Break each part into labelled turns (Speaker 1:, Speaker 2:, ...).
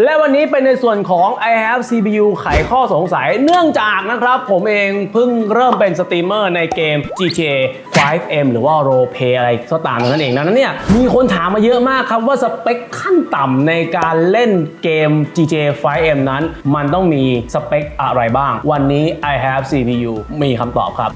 Speaker 1: และวันนี้เป็นในส่วนของ I have CPU ไขข้อสงสัย เนื่องจากนะครับ ผมเองเพิ่งเริ่มเป็นสตรีมเมอร์ในเกม GTA 5M หรือว่า Role Play อะไรก็ตามนั่นเองดังนั้นเนี่ย มีคนถามมาเยอะมากครับว่าสเปคขั้นต่ำในการเล่นเกม GTA 5M นั้น มันต้องมีสเปคอะไรบ้าง วันนี้ I have CPU มีคำตอบครับ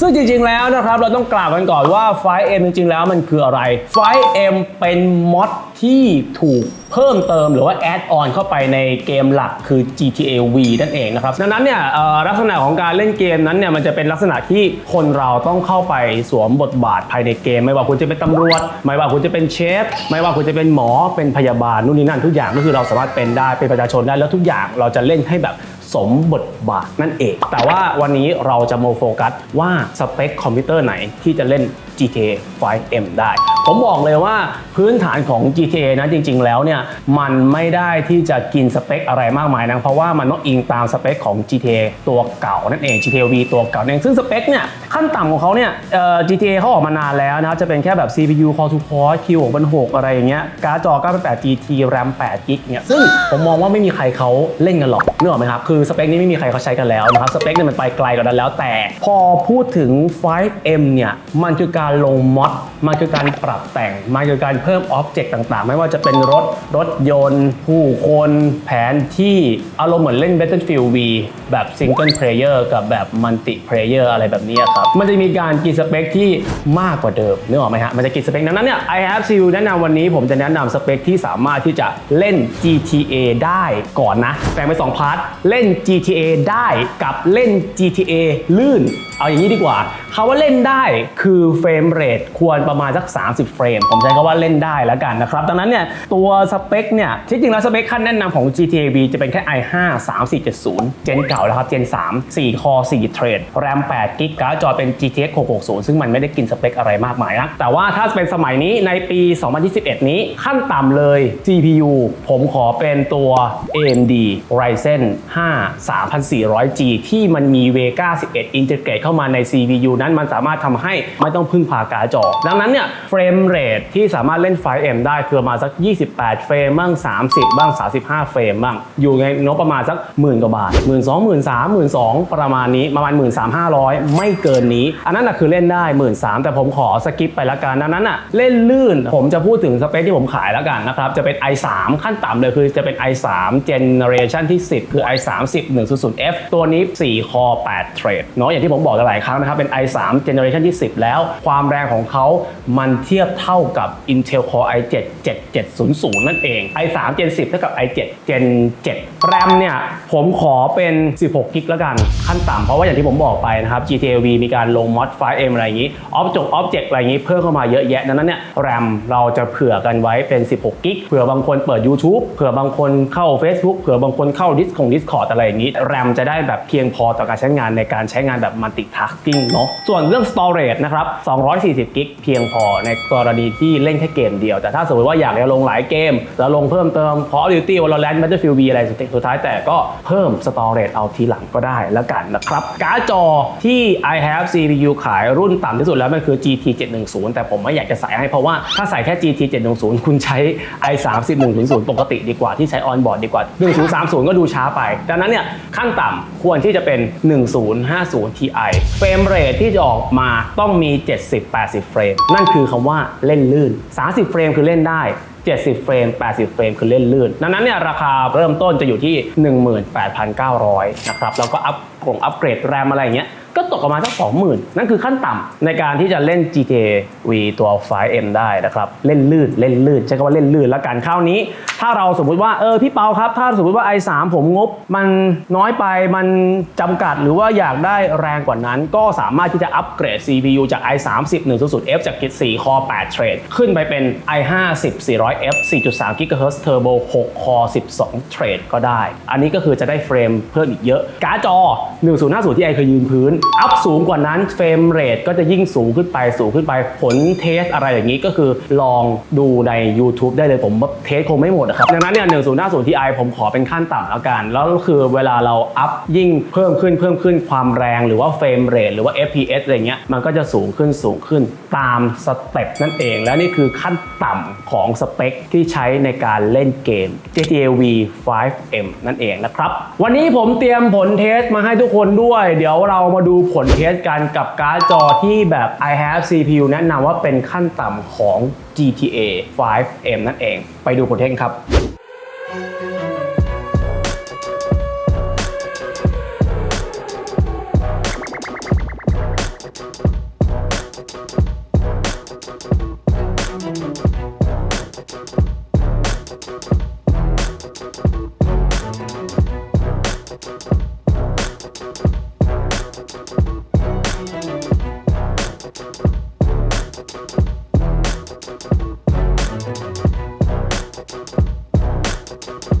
Speaker 1: ซึ่งจริงๆแล้วนะครับเราต้องกล่าวกันก่อนว่าไฟ M จริงๆแล้วมันคืออะไร 5M เป็นมอดที่ถูก เพิ่มเติมหรือว่าแอดออนเข้าไปในเกมหลักคือ GTA V นั่นเองนะครับ ดังนั้นเนี่ยลักษณะของการเล่นเกมนั้นเนี่ยมันจะเป็นลักษณะที่คนเราต้องเข้าไปสวมบทบาทภายในเกม ไม่ว่าคุณจะเป็นตำรวจ ไม่ว่าคุณจะเป็นเชฟ ไม่ว่าคุณจะเป็นหมอเป็นพยาบาลนู่นนี่นั่นทุกอย่างก็คือเราสามารถเป็นได้เป็นประชาชนได้แล้วทุกอย่างเราจะเล่นให้แบบสมบทบาทนั่นเอง แต่ว่าวันนี้เราจะมาโฟกัสว่าสเปคคอมพิวเตอร์ไหนที่จะเล่น GTA 5M ได้ ผมบอกเลยว่าพื้นฐานของ GTA นะจริง ๆ แล้วเนี่ยมันไม่ได้ที่จะกินสเปคอะไรมากมายนะเพราะว่ามันต้องอิงตามสเปคของ GTA ตัวเก่านั่นเอง GTA V ตัวเก่านั่นเองซึ่งสเปคเนี่ยขั้นต่ำของเขาเนี่ยเอ่อ GTA เขาออกมานานแล้วนะครับจะเป็นแค่แบบ CPU Core to Core Q 6 6 6อะไรอย่างเงี้ยการ์ดจอ988 GT RAM 8 GB เนี่ยซึ่งผมมองว่าไม่มีใครเขาเล่นกันหรอกนึกออกไหมครับคือสเปคนี้ไม่มีใครเขาใช้กันแล้วนะครับสเปคเนี่ยมันไปไกลกว่านั้นแล้วแต่ พอพูดถึง 5M เนี่ยมันคือการลงมอดมันคือการปรับแต่งมันคือการเพิ่มอ็อบเจกต์ต่างๆ ไม่ว่าจะเป็นรถรถยนต์ ผู้คนแผนที่อารมณ์เหมือนเล่น Battlefield V แบบ Single Player กับแบบ Multi Player อะไรแบบนี้ครับ มันจะมีการกินสเปคที่มากกว่าเดิมนึกออกไหมฮะ มันจะกินสเปคดังนั้นเนี่ย I have CPU แนะนำวันนี้ผมจะแนะนำสเปคที่สามารถที่จะเล่น GTA ได้ก่อนนะแบ่งเป็นสองพาร์ทเล่น GTA ได้กับเล่น GTA ลื่น เอาอย่างนี้ดีกว่าคาว่าเล่นได้คือเฟรมเรทควรประมาณสัก 30 เฟรม ผมใช้คำว่าเล่นได้แล้วกันนะครับ ดังนั้นเนี่ยตัวสเปคเนี่ยที่จริงแล้วสเปคขั้นแนะนำของ GTA V จะเป็นแค่ i5 3470 เจนเก่าแล้วครับ เจน 3 4 คอ 4 เทรด แรม 8 กิกการ์ดจอเป็น GTX 660 ซึ่งมันไม่ได้กินสเปคอะไรมากมายนะแต่ว่าถ้าเป็นสมัยนี้ในปี 2021 นี้ขั้นต่ำเลย CPU ผมขอเป็นตัว AMD Ryzen 5 3400G ที่มันมี Vega 11 Integrate เข้า้ามาใน CPU นั้นมันสามารถทำให้ไม่ต้องพึ่งพากาจอ ดังนั้นเนี่ยเฟรมเรทที่สามารถเล่น 5M ได้คือมาสัก 28 เฟรมบ้าง 30 บ้าง 35 เฟรมบ้าง อยู่ในงบประมาณสักหมื่นกว่าบาท1 2 0 0 0 0 3 1 2 0 0 0ประมาณนี้ประมาณ1 3 5 0 0ไม่เกินนี้ อันนั้นนะคือเล่นได้1 3 0 0 0แต่ผมขอสกิปไปละกันดังนั้นอะเล่นลื่นผมจะพูดถึงสเปคที่ผมขายแล้วกันนะครับ จะเป็น i3 ขั้นต่ำเลยคือจะเป็น i3 generation ที่ 10 คือ i3 10 100F ตัวนี้ 4 คอ 8 เทรดเนาะอย่างที่ผมบอกหลายครั้งนะครับ เป็น i3 generation ที่ 10 แล้ว ความแรงของเขามันเทียบเท่ากับ Intel Core i7 7700 นั่นเอง i3 Gen 10 เท่ากับ i7 Gen 7 แรมเนี่ย ผมขอเป็น 16กิกแล้วกัน ขั้นต่ำเพราะว่าอย่างที่ผมบอกไปนะครับ GTA V มีการลง mod 5M อะไรอย่างนี้ Object Object อะไรอย่างนี้ เพิ่มเข้ามาเยอะแยะดังนั้นเนี่ยแรมเราจะเผื่อกันไว้เป็น 16กิกเผื่อบางคนเปิด YouTube เผื่อบางคนเข้า Facebook เผื่อบางคนเข้า Disc ของ Discord อะไรอย่างนี้ แรมจะได้แบบเพียงพอต่อการใช้งานในการใช้งานแบบมัลติ multitasking เนาะส่วนเรื่อง storage นะครับ 240 กิกเพียงพอในกรณีที่เล่นแค่เกมเดียว แต่ถ้าสมมติว่าอยากจะลงหลายเกม แล้วลงเพิ่มเติม Call of Duty Valorant Battlefield V อะไรสุดท้ายแต่ก็เพิ่ม storage เอาทีหลังก็ได้แล้วกันนะครับการ์ดจอที่ I have CPU ขายรุ่นต่ำที่สุดแล้วมันคือ GT 710 แต่ผมไม่อยากจะใส่ให้เพราะว่าถ้าใส่แค่ GT 710 คุณใช้ i 3 100ปกติดีกว่าที่ใช้ on board ดีกว่า 1030 ก็ดูช้าไป ดังนั้นเนี่ยขั้นต่ำควรที่จะเป็น 1050 Ti เฟรมเรทที่จะออกมาต้องมี 70-80 เฟรม นั่นคือคำว่าเล่นลื่น 30 เฟรมคือเล่นได้ 70 เฟรม 80 เฟรมคือเล่นลื่น ดังนั้นเนี่ยราคาเริ่มต้นจะอยู่ที่ 18,900 นะครับ แล้วก็อัพกงอัปเกรดแรมอะไรอย่างเงี้ย ก็ตกประมาณสัก20,000นั่นคือขั้นต่ำในการที่จะเล่น GTA V ตัว 5M ได้นะครับ เล่นลื่นเล่นลื่นใช้คำว่าเล่นลื่นแล้วกันคราวนี้ ถ้าเราสมมุติว่าเออพี่เปาครับ ถ้าสมมุติว่า i3 ผมงบ มันน้อยไปมันจำกัดหรือว่าอยากได้แรงกว่านั้น ก็สามารถที่จะอัปเกรด CPU จาก i3 10 100F จาก4 Core 8 Thread ขึ้นไปเป็น i5 10 400F 4.3 GHz Turbo 6 Core 12 Thread ก็ได้ อันนี้ก็คือจะได้เฟรมเพิ่มอีกเยอะการ์ดจอ 1050 ที่ไอเคยยืนพื้นอัพสูงกว่านั้นเฟรมเรทก็จะยิ่งสูงขึ้นไปสูงขึ้นไปผลเทสอะไรอย่างนี้ก็คือลองดูใน YouTube ได้เลยผมเทสคงไม่หมดนะครับดังนั้นเนี่ย1050 Ti ผมขอเป็นขั้นต่ำแล้วกัน แล้วคือเวลาเราอัพยิ่งเพิ่มขึ้นเพิ่มขึ้นความแรงหรือว่าเฟรมเรทหรือว่า FPS อะไรเงี้ยมันก็จะสูงขึ้นสูงขึ้นตามสเต็ปนั่นเอง และนี่คือขั้นต่ำของสเปคที่ใช้ในการเล่นเกม GTA V 5M นั่นเองนะครับ วันนี้ผมเตรียมผลเทสมาให้ทุกคนด้วย เดี๋ยวเรามาดููผลเทสกันกับการ์ดจอที่แบบ I have CPU แนะนำว่าเป็นขั้นต่ำของ GTA 5M นั่นเอง ไปดูผลเทสกันครับ
Speaker 2: Do Thank you.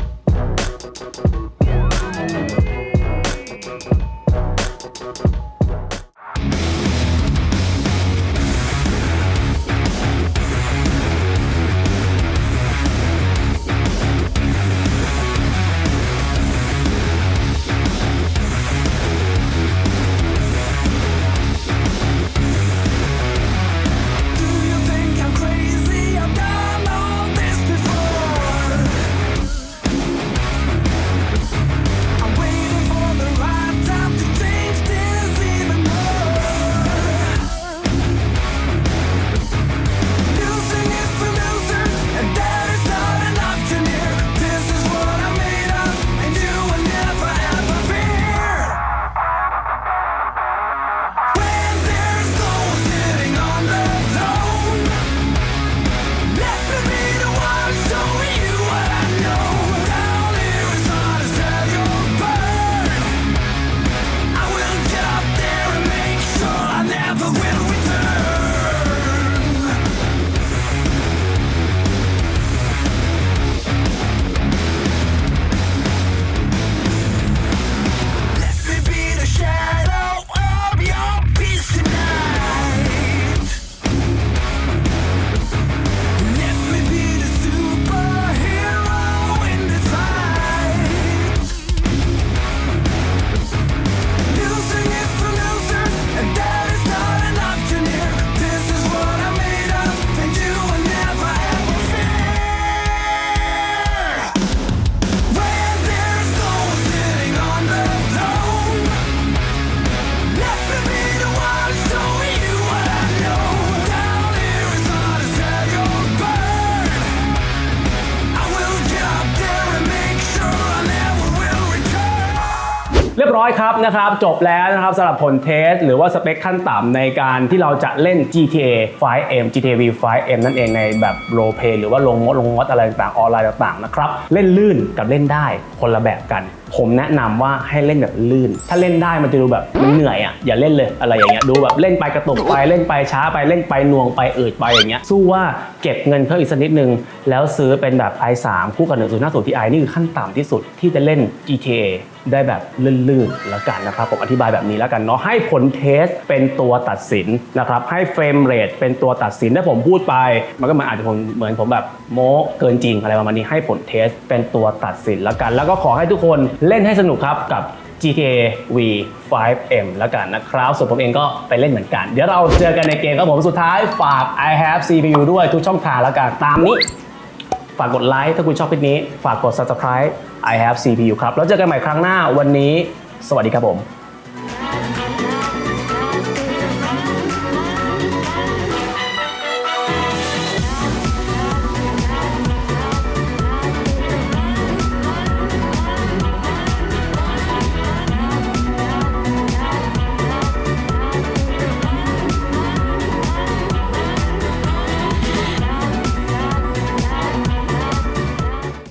Speaker 1: ยบร้อยครับนะครับจบแล้วนะครับสำหรับผลเทส หรือว่าสเปคขั้นต่ำในการที่เราจะเล่น GTA 5M GTA V 5M นั่นเองในแบบโรเพหรือว่าลงมดลงมดอะไรต่างออนไลน์ต่างๆนะครับเล่นลื่นกับเล่นได้คนละแบบกัน ผมแนะนำว่าให้เล่นแบบลื่น ถ้าเล่นได้มันจะดูแบบมันเหนื่อยอะอย่าเล่นเลยอะไรอย่างเงี้ยดูแบบเล่นไปกระตุกไปเล่นไปช้าไปเล่นไปน่วงไปเอืดไปอย่างเงี้ยสู้ว่าเก็บเงินเพิ่มอีกสักนิดนึง แล้วซื้อเป็นแบบ i3 คู่กับ1050 Ti นี่คือขั้นต่ำที่สุดที่จะเล่น GTA ได้แบบลื่นๆแล้วกันนะครับ ผมอธิบายแบบนี้แล้วกันเนาะให้ผลเทสเป็นตัวตัดสินนะครับให้เฟรมเรทเป็นตัวตัดสินถ้าผมพูดไป มันก็มือนอาจจะผมเหมือนผมแบบโม้เกินจริงอะไรประมาณนี้ให้ผลเทสเป็นตัวตัดสินแล้วกัน แล้วก็ขอให้ทุกคนเล่นให้สนุกครับกับ GTA V 5M แล้วกันนะครับส่วนผมเองก็ไปเล่นเหมือนกัน เดี๋ยวเราเจอกันในเกมครับผมสุดท้ายฝาก I have CPU ด้วยทุกช่องทางแล้วกันตามนี้ ฝากกดไลค์ถ้าคุณชอบคลิปนี้ ฝากกด subscribe I have CPU ครับ แล้วเจอกันใหม่ครั้งหน้าวันนี้ สวัสดีครับผม